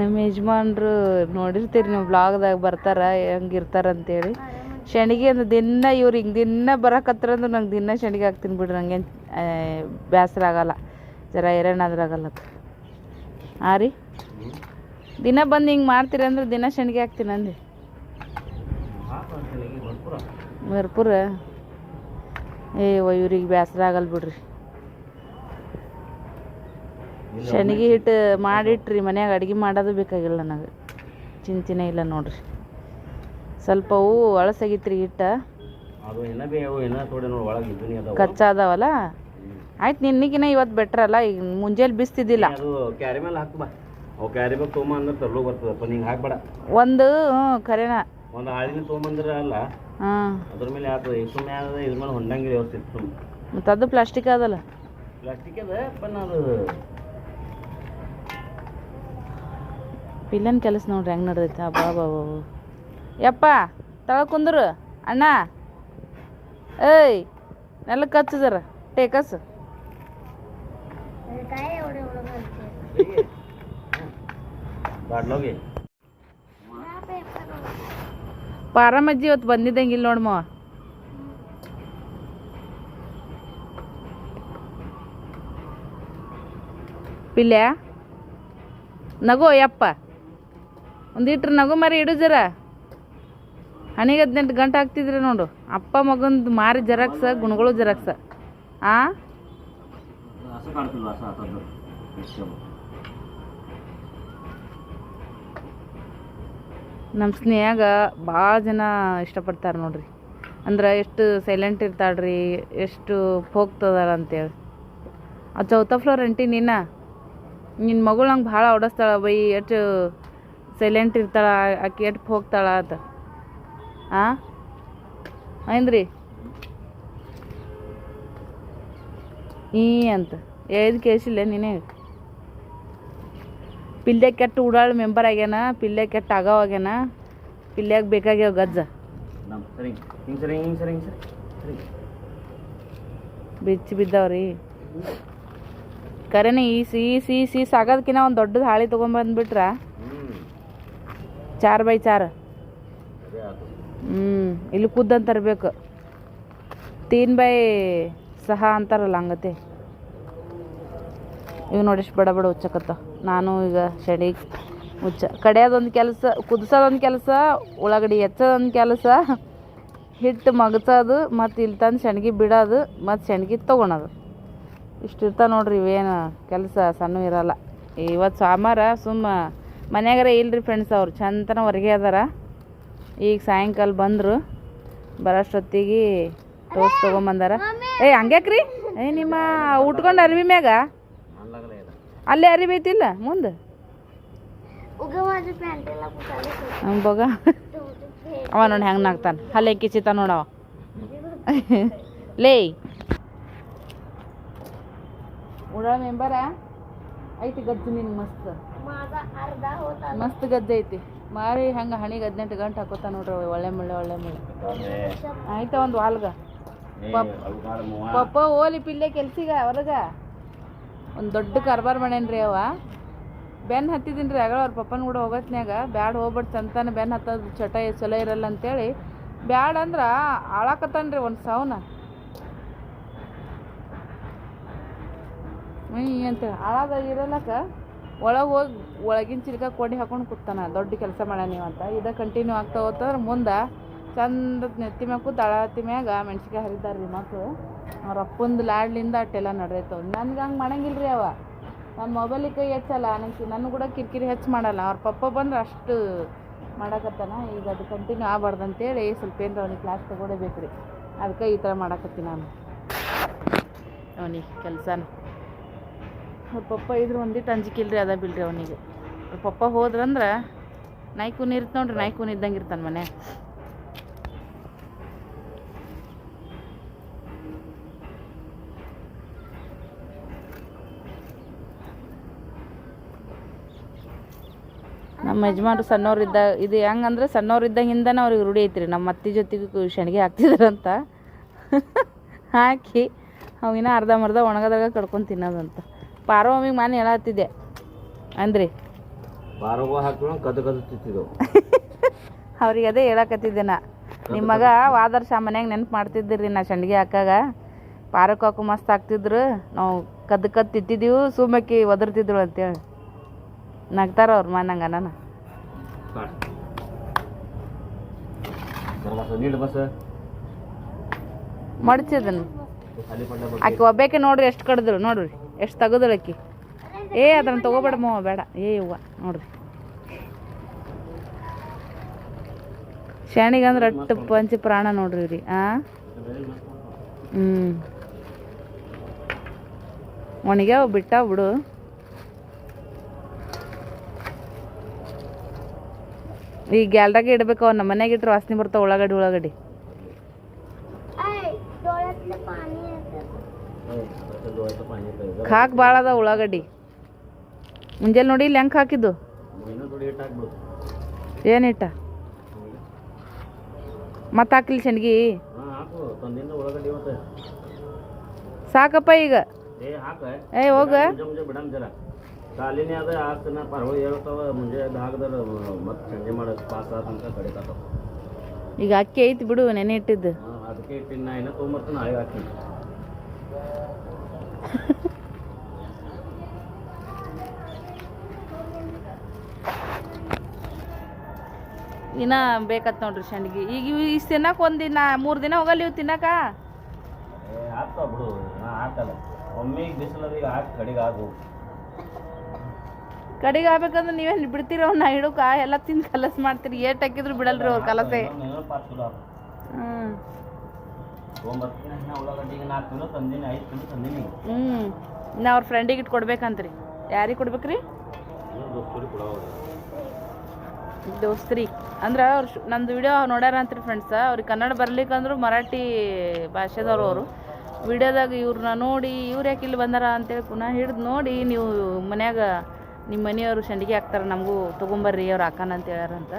ನಮ್ಮ ಯಜಮಾನ್ರು ನೋಡಿರ್ತೀರಿ ನೀವು ಬ್ಲಾಗ್ದಾಗ ಬರ್ತಾರ ಹೆಂಗಿರ್ತಾರಂತೇಳಿ ಅಂತೇಳಿ. ಅಂದ್ರೆ ದಿನ ಇವ್ರು ಹಿಂಗೆ ದಿನ ಬರಕತ್ರ ಅಂದ್ರೆ ನಂಗೆ ದಿನ ಶೆಣಿಗೆ ಹಾಕ್ತೀನಿ ಬಿಡ್ರಿ, ನಂಗೆ ಬ್ಯಾಸರ ಆಗಲ್ಲ ಜರ ಎರಣಾದ್ರಾಗಲ್ಲ ಹಾಂ ರೀ. ದಿನ ಬಂದು ಹಿಂಗೆ ಮಾಡ್ತೀರಿ ಅಂದ್ರೆ ದಿನ ಶಣಿಗೆ ಹಾಕ್ತೀನಿ ಅಂದೆ ಭರ್ಪೂರ? ಏ ಇವ್ರಿಗೆ ಬೇಸರ ಆಗಲ್ಲ ಬಿಡ್ರಿ. ಶೆಣ್ಗಿ ಹಿಟ್ಟು ಮಾಡಿಟ್ರಿ ಮನ್ಯಾಗ ಅಡ್ಗೆ ಮಾಡೋದು ಬೇಕಾಗಿಲ್ಲ ನನಗೆ. ಚಿಂತಿನೇ ಇಲ್ಲ ನೋಡ್ರಿ. ಸ್ವಲ್ಪ ಅವು ಅಳಸಾಗಿತ್ರಿ ಹಿಟ್ಟು. ಕಚ್ಚಾ ಅದಾವಲ್ಲ? ಆಯ್ತು ನಿನ್ನಗಿನ ಇವತ್ತು ಬೆಟ್ರಲ್ಲ ಈಗ ಮುಂಜಾನೆ ಬಿಸ್ತಿದ್ದಿಲ್ಲ. ಅದು ಕ್ಯಾರಿ ಮೇಲೆ ಹಾಕ್ ಬಾ. ಅವು ಕ್ಯಾರಿ ಬ್ಯಾಗ್ ತೊಗೊಂಬ ಅಂದ್ರೆ ತರ್ಲು ಬರ್ತದಪ್ಪ ನಿಂಗೆ ಹಾಕ್ಬೇಡ. ಒಂದು ಹ್ಞೂ ಖರೇನ. ಒಂದು ಹಾಳಿನ ತೊಗೊಂಬಂದ್ರ ಅಲ್ಲ ಹಾಂ. ಅದ್ರ ಮೇಲೆ ಆಗ್ತದೆ ಈ ಸುಮ್ಮನೆ ಅದ ಇದ್ರ ಮೇಲೆ ಹೊಂದಂಗಿರಿ ವ್ಯವಸ್ಥೆ ಸುಮ್ಮನೆ ಮತ್ತು ಅದು ಪ್ಲಾಸ್ಟಿಕ್ ಅದಲ್ಲ. ಪ್ಲಾಸ್ಟಿಕ್ ಅದ ಪನ್ ಅದು. ಪಿಲ್ಲನ್ ಕೆಲಸ ನೋಡ್ರಿ ಹೆಂಗೆ ನಡೆದೈತೆ? ಬಾ. ಯಪ್ಪ ತಳ ಕುಂದ್ರು. ಅಣ್ಣ. ಏಯ್ ನೆಲಕ್ಕೆ ಕಚ್ಚದರ ಜರ. ಟೇಕಸ್ ಪಾರಮಜ್ಜಿ ಇವತ್ತು ಬಂದಿದ್ದಂಗಿಲ್ಲ ನೋಡಮ್ಮ ಪಿಲ್ಯ ನಗು ಯಪ್ಪ. ಒಂದಿಟ್ರು ನಗು ಮರಿ ಇಡು ಜರ. ಹನಿಗೆ ಹದಿನೆಂಟು ಗಂಟೆ ಆಗ್ತಿದ್ರೆ ನೋಡು. ಅಪ್ಪ ಮಗಂದು ಮಾರಿ ಜರಾಕ್ಸ ಗುಣಗಳು ಜರಾಕ್ಸ ಆ? ನಮ್ಮ ಸ್ನೇಹಾಗ ಭಾಳ ಜನ ಇಷ್ಟಪಡ್ತಾರೆ ನೋಡ್ರಿ. ಅಂದ್ರೆ ಎಷ್ಟು ಸೈಲೆಂಟ್ ಇರ್ತಾಳ್ರಿ, ಎಷ್ಟು ಹೋಗ್ತದಾರ ಅಂತೇಳಿ. ಆ ಚೌಥ ಫ್ಲೋರ್ ಅಂಟಿ ನಿನ್ನ ನಿನ್ನ ಮಗಳು ನಂಗೆ ಭಾಳ ಓಡಿಸ್ತಾಳ, ಬೈ ಎಷ್ಟು ಸೈಲೆಂಟ್ ಇರ್ತಾಳ, ಆಕೆ ಎಷ್ಟು ಹೋಗ್ತಾಳ ಅಂತ. ಆ? ಐಂದ್ರಿ ಈ ಅಂತ. ಏದು ಕೇಳಿಸಿಲ್ಲ ನೀನೇ ಪಿಲ್ಲೆ ಕೆಟ್ಟ ಉಡಾಳ್ ಮೆಂಬರ್ ಆಗ್ಯಾನ ಪಿಲ್ಲೆ ಕೆಟ್ಟ ಆಗೋ ಆಗ್ಯಾನ ಪಿಲ್ಯಾಗ ಬೇಕಾಗ್ಯಾವ ಗಜ್ಜ ಬಿಚ್ಚಿ ಬಿದ್ದಾವ್ರಿ ಕರೆನೆ ಈ ಸಿ ಸಿ ಸಿ ಸಾಗೋದಕ್ಕಿಂತ ಒಂದು ದೊಡ್ಡದು ಹಾಳಿ ತೊಗೊಂಬಂದ್ಬಿಟ್ರ ಚಾರ್ ಬೈ ಚಾರ್ ಹ್ಞೂ ಇಲ್ಲಿ ಕುದ್ದಂತ ತರಬೇಕು ತೀನ್ ಬೈ ಸಹ ಅಂತಾರಲ್ಲ ಹಂಗತೆ ಇವು ನೋಡಿ ಎಷ್ಟು ಬಡ ಬಡ ಉಚ್ಚಕತ್ತ. ನಾನು ಈಗ ಚಳಿ ಉಚ್ಚ. ಕಡಿಯೋದೊಂದು ಕೆಲಸ, ಕುದಿಸೋದೊಂದು ಕೆಲಸ ಉಳ್ಳಾಗಡ್ಡಿ ಹೆಚ್ಚೋದೊಂದು ಕೆಲಸ ಹಿಟ್ಟು ಮಗಚೋದು ಮತ್ತು ಇಲ್ಲಿ ತಂದು ಸೆಣಗಿ ಬಿಡೋದು, ಮತ್ತು ಸೆಣ್ಗಿ ತೊಗೊಳೋದು ಇಷ್ಟು ಇರ್ತಾವೆ ನೋಡ್ರಿ ಇವೇನು ಕೆಲಸ ಸಣ್ಣ ಇರಲ್ಲ. ಇವತ್ತು ಸಾಮಾರ ಸುಮ್ಮ ಮನ್ಯಾಗಾರ ಇಲ್ರಿ ಫ್ರೆಂಡ್ಸ್ ಅವ್ರು ಚಂದನ ಹೊರಗೆ ಅದಾರ. ಈಗ ಸಾಯಂಕಾಲ ಬಂದರು. ಬರೋಷ್ಟೊತ್ತಿಗೆ ಟೋಸ್ಟ್ ತೊಗೊಂಬಂದಾರ. ಏಯ್ ಹಂಗ್ಯಾಕ್ರಿ? ಏಯ್ ನಿಮ್ಮ ಉಟ್ಕೊಂಡು ಅರ್ವಿ ಮ್ಯಾಗ? ಅಲ್ಲೇ ಅರಿ ಬೈತಿಲ್ಲ ಮುಂದೆ ಬಗ. ಅವ ನೋಡಿ ಹೆಂಗೆ ನಾಗ್ತಾನೆ ಅಲ್ಲಿ ಕಿಚಿತ ನೋಡವ *laughs* ಲೇ. ಉಡಾಳ ಮೆಂಬರ. ಐತಿ ಗದ್ದು ನಿನ್ಗೆ ಮಸ್ತ್. ಮಸ್ತ್ ಗದ್ದೆ ಐತಿ. ಮಾರಿ ಹಂಗ ಹಣಿಗೆ ಹದಿನೆಂಟು ಗಂಟೆ ಹಾಕೋತ ನೋಡ್ರಿ ಒಳ್ಳೆ ಮುಳ್ಳೆ ಒಳ್ಳೆ ಮುಳ್ಳೆ. ಆಯ್ತಾ ಒಂದು ವಾಲ್ಗ. ಪಪ್ಪ ಓಲಿ ಪಿಲ್ಲೆ ಕೆಲ್ಸಿಗ ಹೊರಗ ಒಂದು ದೊಡ್ಡ ಕಾರ್ಬಾರ್ ಮಾಡ್ಯಾನ್ರಿ ಅವ. ಬೆನ್ನು ಹತ್ತಿದ್ದೀನಿ ರೀ ಆಗ ಅವ್ರ ಪಪ್ಪನ ಕೂಡ ಹೋಗತ್ನ್ಯಾಗ. ಬ್ಯಾಡ ಹೋಗ್ಬಿಟ್ಟು ಸಂತಾನ ಬೆನ್ನು ಹತ್ತೋದು ಚಟ ಚಲೋ ಇರಲ್ಲ ಅಂತೇಳಿ. ಬ್ಯಾಡ ಅಂದ್ರೆ ಆಳಾಕತ್ತಾನ್ರಿ ಒಂದು ಸಾವನ. ಹ್ಞೂ ಅಂತೇಳಿ ಆಳಾದಾಗ ಇರಲ್ಲಕ ಒಳಗೆ ಹೋಗಿ ಒಳಗಿನ ಚಿಲ್ಕ ಕೊಡಿ ಹಾಕೊಂಡು ಕೂತಾನ. ದೊಡ್ಡ ಕೆಲಸ ಮಾಡ ನೀವು ಅಂತ. ಇದ ಕಂಟಿನ್ಯೂ ಆಗ್ತಾ ಹೋಗ್ತಂದ್ರೆ ಮುಂದೆ ಚಂದ ನೆತ್ತಿ ಮ್ಯಾಗ ಕೂತ್ ಹತ್ತಿ ಮ್ಯಾಗ ಮೆಣ್ಸಿಕಾಯಿ ರೀ ಮಕ್ಕಳು ಅವ್ರ ಅಪ್ಪಂದು ಲಾಡ್ಲಿಂದ ಅಟ್ಟೆಲ್ಲ ನಡೆದೈತವ ನನ್ಗೆ ಹಂಗೆ ಮಾಡಂಗಿಲ್ಲ ರೀ ಅವ. ನನ್ನ ಮೊಬೈಲಿಗೆ ಕೈ ಹೆಚ್ಚಲ್ಲ ನನಗೆ ನನ್ನ ಕೂಡ ಕಿರಿಕಿರಿ ಹೆಚ್ಚು ಮಾಡಲ್ಲ. ಅವ್ರ ಪಪ್ಪ ಬಂದ್ರೆ ಅಷ್ಟು ಮಾಡಾಕತ್ತಾನ. ಈಗ ಅದು ಕಂಟಿನ್ಯೂ ಆಗ್ಬಾರ್ದು ಅಂತೇಳಿ ಸ್ವಲ್ಪ ಏನಾರ ಅವ್ನಿಗೆ ಕ್ಲಾಸ್ ತಗೊಳ್ಳೇಬೇಕು ರೀ ಅದಕ್ಕೆ ಈ ಥರ ಮಾಡಕತ್ತೀನಿ ನಾನು. ಅವನಿಗೆ ಕೆಲಸನ. ಅವ್ರ ಪಪ್ಪ ಇದ್ರ ಒಂದಿಟ್ಟು ಅಂಜಿಕಿಲ್ರಿ ಅದ ಬಿಲ್ರಿ ಅವನಿಗೆ. ಅವ್ರ ಪಪ್ಪ ಹೋದ್ರಂದ್ರೆ ನಾಯಿ ಇರ್ತ ನೋಡ್ರಿ ನಾಯಿ ಇದ್ದಂಗೆ ಇರ್ತಾನೆ ಮನೆ ನಮ್ಮ ಯಜಮಾನ್ರು ಸಣ್ಣವ್ರಿದ್ದಾಗ ಇದು ಹೆಂಗಂದ್ರೆ ಸಣ್ಣವ್ರು ಇದ್ದಂಗಿಂದನೇ ಅವ್ರಿಗೆ ರೂಢಿ ಐತ್ರಿ. ನಮ್ಮ ಅತ್ತಿ ಜೊತೆಗೂ ಶೆಣಿಗೆ ಹಾಕ್ತಿದ್ರಂತ. ಹಾಕಿ ಅವಿನ ಅರ್ಧ ಮರ್ಧ ಒಣಗದಾಗ ಕಡ್ಕೊಂಡು ತಿನ್ನೋದಂತ. ಪಾರವಮ್ಮಿಗೆ ಮಾನಿ ಹೇಳತ್ತಿದ್ದೆ ಅಂದ್ರಿ? *laughs* ಅವ್ರಿಗೆ ಅದೇ ಹೇಳಕತ್ತಿದ್ದೆ ನಾ. ನಿಮ್ಮ ಮಗ ವಾದರ್ ಮನ್ಯಾಗ ನೆನ್ಪು ಮಾಡ್ತಿದ್ದಿರಿ ನಾ ಸಂಡಿಗೆ ಹಾಕಾಗ. ಪಾರಕ್ಕೆ ಹಾಕು ಮಸ್ತ್ ಹಾಕ್ತಿದ್ರು ನಾವು ಕದ್ದು ಕದ್ದು ತಿತ್ತಿದ್ದೀವಿ ಸುಮ್ಮಕ್ಕಿ ಒದರ್ತಿದ್ರು ಅಂತೇಳಿ. ನಗ್ತಾರ ಅವ್ರು ಮನಂಗ ನಾನು ಬಸ್ ಮಡಚಿದನು ಆಕೆ ಒಬ್ಬಾಕೆ ನೋಡ್ರಿ ಎಷ್ಟು ಕಡ್ದ್ರು ನೋಡ್ರಿ ಎಷ್ಟು ತೆಗದ್ರು ಆಕಿ. ಏ ಅದನ್ನ ತಗೋಬೇಡ ಮೋ ಬೇಡ. ಏ ಯವ್ವ ನೋಡ್ರಿ. ಶಾಣಿಗಂದ್ರೆ ಅಟ್ಟು ಪಂಚಿ ಪ್ರಾಣ ನೋಡ್ರಿ ರೀ ಆ? ಹ್ಞೂ ಒಣಗ್ಯಾವ ಬಿಟ್ಟಾವ ಬಿಡು. ಈ ಗ್ಯಾಲ್ರಾಗೆ ಇಡಬೇಕು ನಮ್ಮ ಮನೆಯಾಗ ಇಟ್ರೆ ವಾಸನೆ ಬರ್ತಾವೆ ಉಳ್ಳಾಗಡ್ಡಿ ಉಳ್ಳಾಗಡ್ಡಿ. ಖಾಕ್ ಭಾಳ ಅದ ಉಳ್ಳಾಗಡ್ಡಿ. ಮುಂಜಾನೆ ನೋಡಿ ಇಲ್ಲಿ ಹೆಂಗೆ ಹಾಕಿದ್ದು. ಏನಿಟ್ಟ ಮತ್ತೆ ಹಾಕಿಲ್ ಶೆಣ್ಗಿ. ಸಾಕಪ್ಪ ಈಗ. ಏ ಹೋಗ. ಸಾಲಿನೇ ಅದ ಆಸ್ತಿನ ಪರ್ವ ಹೇಳ್ತಾವ ಮುಂಜೆ ಹಾಕದ್ರ ಮತ್ ಸಂಜೆ ಮಾಡೋದು ಪಾಸ್ ಆದ ಅಂತ ಕಡಿತಾವ ಈಗ ಅಕ್ಕಿ ಐತಿ ಬಿಡು ನೆನೆ ಇಟ್ಟಿದ್ದು. ಅದಕ್ಕೆ ಇಟ್ಟಿನ ನಾ ತೊಗೊಂಬರ್ತೀನಿ ನಾಳೆ ಹಾಕ್ತೀನಿ. *laughs* ಇನ್ನ ಬೇಕತ್ ನೋಡ್ರಿ ಸಂಡಿಗೆ ಈಗ ಇವು ಇಷ್ಟು ತಿನ್ನಕ್ಕೆ ಒಂದು ದಿನ ಮೂರು ದಿನ ಹೋಗಲ್ಲ ಇವು ತಿನ್ನಕ? ಬಿಡು ಹಾಕಲ್ಲ. ಒಮ್ಮೆ ಬಿಸಿಲದ ಈಗ ಹಾಕಿ ಕಡಿಗೆ ಕಡೆಗೆ ಆಗ್ಬೇಕಂದ್ರೆ ನೀವೇನು ಬಿಡ್ತೀರೋ ನಾ ಹಿಡುಕ ಎಲ್ಲ ತಿಂದು ಕಲಸ್ ಮಾಡ್ತೀರಿ. ಏಟ್ ಹಾಕಿದ್ರು ಬಿಡಲ್ರಿ ಅವ್ರು ಕಲಸೆ. ಹ್ಞೂ ಇನ್ನು ಅವ್ರ ಫ್ರೆಂಡಿಗೆ ಇಟ್ಟು ಕೊಡ್ಬೇಕಂತ್ರಿ. ಯಾರಿಗೆ ಕೊಡ್ಬೇಕ್ರಿ? ದೋಸ್ತ್ರಿ. ಅಂದ್ರೆ ಅವ್ರು ನಂದು ವಿಡಿಯೋ ನೋಡ್ಯಾರ ಅಂತ್ರಿ ಫ್ರೆಂಡ್ಸ ಅವ್ರಿಗೆ ಕನ್ನಡ ಬರ್ಲಿಕ್ಕಂದ್ರು ಮರಾಠಿ ಭಾಷೆದವ್ರು ಅವರು. ವಿಡಿಯೋದಾಗ ಇವ್ರನ್ನ ನೋಡಿ ಇವ್ರು ಯಾಕೆ ಇಲ್ಲಿ ಬಂದಾರ ಅಂತೇಳಿ ಪುನಃ ಹಿಡಿದು ನೋಡಿ ನೀವು ಮನ್ಯಾಗ ನಿಮ್ಮ ಮನೆಯವರು ಸಂಡಿಗೆ ಹಾಕ್ತಾರೆ, ನಮಗೂ ತೊಗೊಂಬರ್ರಿ ಅವ್ರು ಹಾಕಣ ಅಂತ ಹೇಳ್ಯಾರಂತ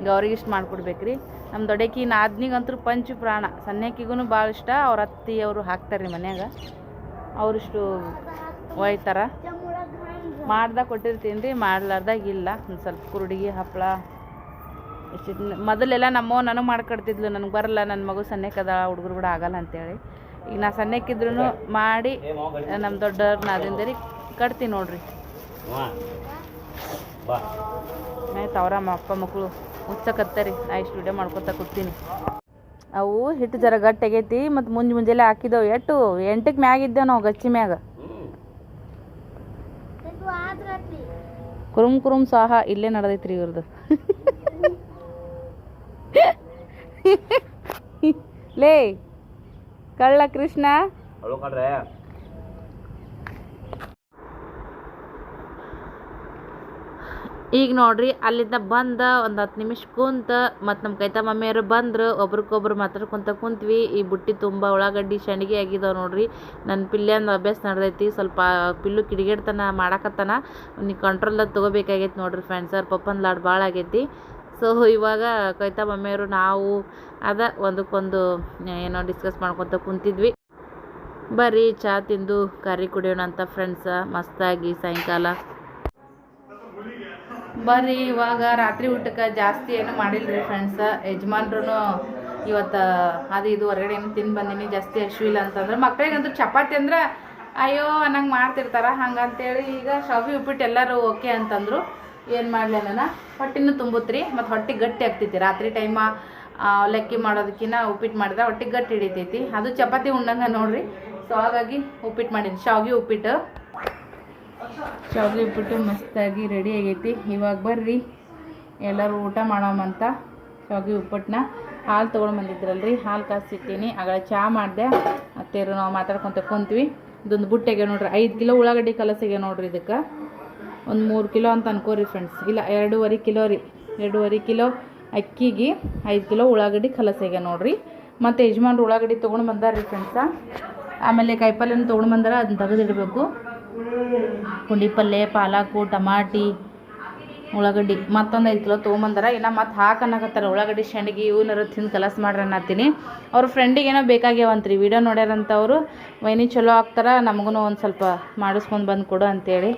ಈಗ ಅವ್ರಿಗಿಷ್ಟು ಮಾಡ್ಕೊಡ್ಬೇಕ್ರಿ. ನಮ್ಮ ದೊಡ್ಡಕಿ ನಾದ್ನಿಗಂತೂ ಪಂಚು ಪ್ರಾಣ. ಸನ್ಯಾಕಿಗೂ ಭಾಳ ಇಷ್ಟ, ಅವ್ರ ಅತ್ತಿ ಅವರು ಹಾಕ್ತಾರೆ ರೀ ಮನ್ಯಾಗ ಅವರಿಷ್ಟು ಒಯ್ತಾರ. ಮಾಡ್ದಾಗ ಕೊಟ್ಟಿರ್ತೀನಿ ರೀ ಮಾಡ್ಲಾರ್ದಾಗ ಇಲ್ಲ. ಒಂದು ಸ್ವಲ್ಪ ಕುರುಡಿಗೆ ಹಪ್ಪಳ ಇಷ್ಟು ಮೊದಲೆಲ್ಲ ನಮ್ಮ ನನಗೆ ಮಾಡ್ಕೊಡ್ತಿದ್ಲು, ನನಗೆ ಬರಲ್ಲ ನನ್ನ ಮಗು ಸಣ್ಣಕ್ಕದ ಹುಡುಗರು ಕೂಡ ಆಗಲ್ಲ ಅಂತೇಳಿ. ಈಗ ನಾ ಸಣ್ಣಕ್ಕಿದ್ರೂ ಮಾಡಿ ನಮ್ಮ ದೊಡ್ಡವ್ರನ್ನ ಅದರಿಂದ ರೀ ಕಟ್ತೀನಿ ನೋಡ್ರಿ. ಆಯ್ತು ಅಪ್ಪ ಮಕ್ಕಳು ಹುಚ್ಚಕತ್ತರಿ ನಾ ಇಷ್ಟು ವಿಡಿಯೋ ಮಾಡ್ಕೊತ ಕೂತೀನಿ. ಅವು ಹಿಟ್ಟು ಜರ ಗಟ್ಟಾಗೈತಿ ಮತ್ತು ಮುಂಜ ಮುಂಜಾನೆ ಹಾಕಿದವು. ಎಟ್ಟು? ಎಂಟಕ್ಕೆ ಮ್ಯಾಗಿದ್ದೇವೆ ನಾವು ಗಚ್ಚಿ ಮ್ಯಾಗ. ಕುರುಮ್ ಕುರುಮ್ ಸಾಹ ಇಲ್ಲೇ ನಡೆದೈತ್ರಿ ಇವ್ರದ್ದು *laughs* ಲೇ ಕಳ್ಳ ಕೃಷ್ಣ. ಈಗ ನೋಡ್ರಿ, ಅಲ್ಲಿಂದ ಬಂದ ಒಂದು ಹತ್ತು ನಿಮಿಷ ಕುಂತ ಮತ್ತು ನಮ್ಮ ಕೈತ ಮಮ್ಮಿಯವರು ಬಂದರು. ಒಬ್ರಿಗೊಬ್ರು ಮಾತಾಡ್ಕೊಂತ ಕುಂತ್ವಿ. ಈ ಬುಟ್ಟಿ ತುಂಬ ಉಳ್ಳಾಗಡ್ಡಿ ಶಂಡಿಗೆ ಆಗಿದಾವೆ ನೋಡ್ರಿ. ನನ್ನ ಪಿಲ್ಯಂದು ಅಭ್ಯಾಸ ನಡೆದೈತಿ. ಸ್ವಲ್ಪ ಪಿಲ್ಲು ಕಿಡಿಗೇಡ್ತನ, ಮಾಡಾಕತ್ತಾನ. ನೀ ಕಂಟ್ರೋಲ್ದಾಗ ತೊಗೋಬೇಕಾಗೈತಿ ನೋಡ್ರಿ ಫ್ರೆಂಡ್ಸ್ ಅವ್ರ ಪಪ್ಪನ ಲಾಡ್ ಭಾಳ ಆಗೈತಿ. ಸೊ ಇವಾಗ ಕೈತ ಮಮ್ಮಿಯವರು ನಾವು ಅದ ಒಂದಕ್ಕೊಂದು, ಏನೋ ಡಿಸ್ಕಸ್ ಮಾಡ್ಕೊತ ಕುಂತಿದ್ವಿ. ಬರ್ರಿ ಚಹಾ ತಿಂದು ಕರಿ ಕುಡಿಯೋಣ ಅಂತ ಫ್ರೆಂಡ್ಸ ಮಸ್ತಾಗಿ ಸಾಯಂಕಾಲ. ಬರ್ರಿ, ಇವಾಗ ರಾತ್ರಿ ಊಟಕ್ಕೆ ಜಾಸ್ತಿ ಏನು ಮಾಡಿಲ್ರಿ ಫ್ರೆಂಡ್ಸ ಯಜಮಾನ್ರು ಇವತ್ತು ಅದು ಇದು ಹೊರಗಡೆ ಏನು ತಿಂದು ಬಂದೀನಿ, ಜಾಸ್ತಿ ಹಶ್ವಿಲ್ಲ ಅಂತಂದ್ರೆ ಮಕ್ಳಿಗಂತೂ ಚಪಾತಿ ಅಂದ್ರೆ ಅಯ್ಯೋ ಅನ್ನಂಗೆ ಮಾಡ್ತಿರ್ತಾರೆ. ಹಂಗಂತೇಳಿ ಈಗ ಶಾವಿ ಉಪ್ಪಿಟ್ಟು ಎಲ್ಲರೂ ಓಕೆ ಅಂತಂದ್ರು. ಏನು ಮಾಡಲಿ ನಾನು ಹೊಟ್ಟಿನೂ ತುಂಬುತ್ರಿ, ಮತ್ತು ಹೊಟ್ಟೆ ಗಟ್ಟಿ ಆಗ್ತೈತಿ. ರಾತ್ರಿ ಟೈಮ ಲೆಕ್ಕಿ ಮಾಡೋದಕ್ಕಿಂತ ಉಪ್ಪಿಟ್ಟು ಮಾಡಿದ್ರೆ ಹೊಟ್ಟೆ ಗಟ್ಟಿ ಹಿಡಿತೈತಿ. ಅದು ಚಪಾತಿ ಉಣ್ಣಂಗೆ ನೋಡ್ರಿ. ಸೊ ಹಾಗಾಗಿ ಉಪ್ಪಿಟ್ಟು ಮಾಡೀನಿ, ಶಾವಿಗೆ ಉಪ್ಪಿಟ್ಟು. ಶಾವಿಗೆ ಉಪ್ಪಿಟ್ಟು ಮಸ್ತಾಗಿ ರೆಡಿ ಆಗೈತಿ. ಇವಾಗ ಬರ್ರಿ. ಎಲ್ಲರೂ ಊಟ ಮಾಡೋಮಂತ ಶಾವಿಗೆ ಉಪ್ಪಿಟ್ಟನ್ನ ಹಾಲು ತೊಗೊಂಡು ಬಂದಿದ್ರಲ್ರಿ. ಹಾಲು ಕಾಸಿಟ್ಟಿನಿ ಆಗಳ ಚಹಾ ಮಾಡಿದೆ. ಅತ್ತೇರು ನಾವು ಮಾತಾಡ್ಕೊಂತ ಕುಂತ್ವಿ. ಇದೊಂದು ಬುಟ್ಟೆಗೆ ನೋಡ್ರಿ. ಐದು ಕಿಲೋ ಉಳ್ಳಾಗಡ್ಡಿ ಕಲಸಿಗೆ ನೋಡ್ರಿ ಇದಕ್ಕೆ. ಒಂದು ಮೂರು ಕಿಲೋ ಅಂತ ಅನ್ಕೋರಿ ಫ್ರೆಂಡ್ಸ್ ಇಲ್ಲ, ಎರಡೂವರೆ ಕಿಲೋ ರೀ. ಎರಡೂವರೆ ಕಿಲೋ ಅಕ್ಕಿಗೆ ಐದು ಕಿಲೋ ಉಳ್ಳಾಗಡ್ಡಿ ಕಲಸಿಗೆ ನೋಡ್ರಿ. ಮತ್ತು ಯಜಮಾನ್ರು ಉಳ್ಳಾಗಡ್ಡಿ ತೊಗೊಂಡು ಬಂದಾರ್ರಿ ಫ್ರೆಂಡ್ಸ ಆಮೇಲೆ ಕಾಯಿಪಲ್ಲೆನ ತೊಗೊಂಡು ಬಂದಾರ ಅದನ್ನ ತೆಗೆದಿಡಬೇಕು. ಪುಂಡಿ ಪಲ್ಲೆ ಪಾಲಕು ಟಮಾಟಿ, ಉಳ್ಳಾಗಡ್ಡಿ ಮತ್ತೊಂದು ಐದು ಕಿಲೋ ತೊಗೊಂಬಂದಾರ. ಇಲ್ಲ ಮತ್ತೆ ಹಾಕನ್ನಕತ್ತಾರ ಉಳ್ಳಾಗಡ್ಡಿ ಶಂಡಿಗೆ ಇವನ್ನಾರು ತಿಂದು ಕಲಸ ಮಾಡ್ರಿ ಅನ್ನತ್ತೀನಿ. ಅವ್ರ ಫ್ರೆಂಡಿಗೆ ಏನೋ ಬೇಕಾಗ್ಯಾವಂತ್ರಿ. ವೀಡಿಯೋ ನೋಡ್ಯಾರಂತ ಅವರು ವೈನಿ ಚಲೋ ಆಗ್ತಾರೆ. ನಮಗೂ ಒಂದು ಸ್ವಲ್ಪ ಮಾಡಿಸ್ಕೊಂಡು ಬಂದು ಕೊಡು ಅಂತೇಳಿ.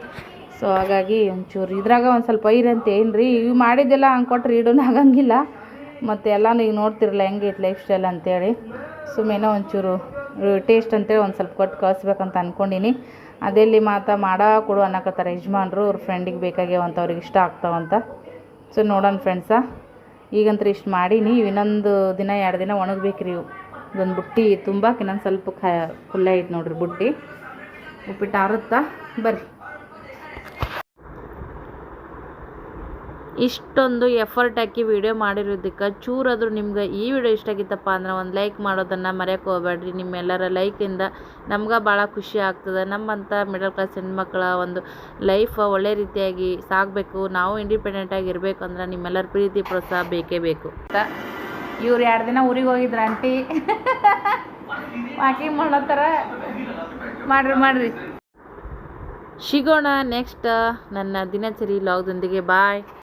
ಸೊ ಹಾಗಾಗಿ ಒಂಚೂರು ಇದ್ರಾಗ ಒಂದು ಸ್ವಲ್ಪ ಐರಿ ಅಂತ ರೀ ಇವು ಮಾಡಿದ್ದೆಲ್ಲ, ಹಂಗೆ ಕೊಟ್ರೆ ಇಡೋನು ಆಗಂಗಿಲ್ಲ. ಮತ್ತು ಎಲ್ಲನೂ ಈಗ ನೋಡ್ತಿರಲ್ಲ ಹೆಂಗೈತೆ ಲೈಫ್ ಸ್ಟೈಲ್ ಅಂತೇಳಿ. ಸುಮ್ಮನೆ ಒಂಚೂರು, ಟೇಸ್ಟ್ ಅಂತೇಳಿ ಒಂದು ಸ್ವಲ್ಪ ಕೊಟ್ಟು ಕಳಿಸ್ಬೇಕಂತ ಅಂದ್ಕೊಂಡಿನಿ ಅದೆಲ್ಲಿ ಮಾತಾ ಮಾಡ ಕೊಡು ಅನ್ನಕತ್ತಾರೆ ಯಜಮಾನ್ರು, ಅವ್ರ ಫ್ರೆಂಡಿಗೆ ಬೇಕಾಗ್ಯಾವಂತ ಅವ್ರಿಗೆ ಇಷ್ಟ ಆಗ್ತಾವಂತ. ಸೊ ನೋಡೋಣ ಫ್ರೆಂಡ್ಸ ಈಗಂತ ಇಷ್ಟು ಮಾಡೀನಿ ಇನ್ನೊಂದು ದಿನ, ಎರಡು ದಿನ ಒಣಗಬೇಕ್ರಿ ಇವು. ಇದೊಂದು ಬುಟ್ಟಿ ತುಂಬ ಇನ್ನೊಂದು ಸ್ವಲ್ಪ ಖ ಐತೆ ನೋಡ್ರಿ ಬುಟ್ಟಿ. ಉಪ್ಪಿಟ್ಟು ಆರುತ್ತಾ? ಬರ್ರಿ. ಇಷ್ಟೊಂದು ಎಫರ್ಟ್ ಹಾಕಿ ವಿಡಿಯೋ ಮಾಡಿರೋದಕ್ಕೆ ಚೂರಾದರೂ ನಿಮ್ಗೆ ಈ ವಿಡಿಯೋ ಇಷ್ಟ ಆಗಿತ್ತಪ್ಪ ಅಂದ್ರೆ ಒಂದು ಲೈಕ್ ಮಾಡೋದನ್ನು ಮರೆಯೋಕೆ ಹೋಗ್ಬೇಡ್ರಿ. ನಿಮ್ಮೆಲ್ಲರ ಲೈಕಿಂದ ನಮ್ಗೆ ಭಾಳ ಖುಷಿ ಆಗ್ತದೆ. ನಮ್ಮಂಥ ಮಿಡಲ್ ಕ್ಲಾಸ್ ಹೆಣ್ಮಕ್ಳ ಒಂದು ಲೈಫ್ ಒಳ್ಳೆ ರೀತಿಯಾಗಿ ಸಾಗಬೇಕು. ನಾವು ಇಂಡಿಪೆಂಡೆಂಟಾಗಿ ಇರಬೇಕು ಅಂದ್ರೆ ನಿಮ್ಮೆಲ್ಲರ ಪ್ರೀತಿ ಪ್ರೋತ್ಸಾಹ ಬೇಕೇ ಬೇಕು. ಇವ್ರು ಎರಡು ದಿನ ಊರಿಗೆ ಹೋಗಿದ್ರ ಆಂಟಿ ವಾಕಿಂಗ್ ಥರ ಮಾಡ್ರಿ ಮಾಡ್ರಿ. ಸಿಗೋಣ ನೆಕ್ಸ್ಟ್ ನನ್ನ ದಿನಚರಿ ಲಾಗ್ದೊಂದಿಗೆ ಬಾಯ್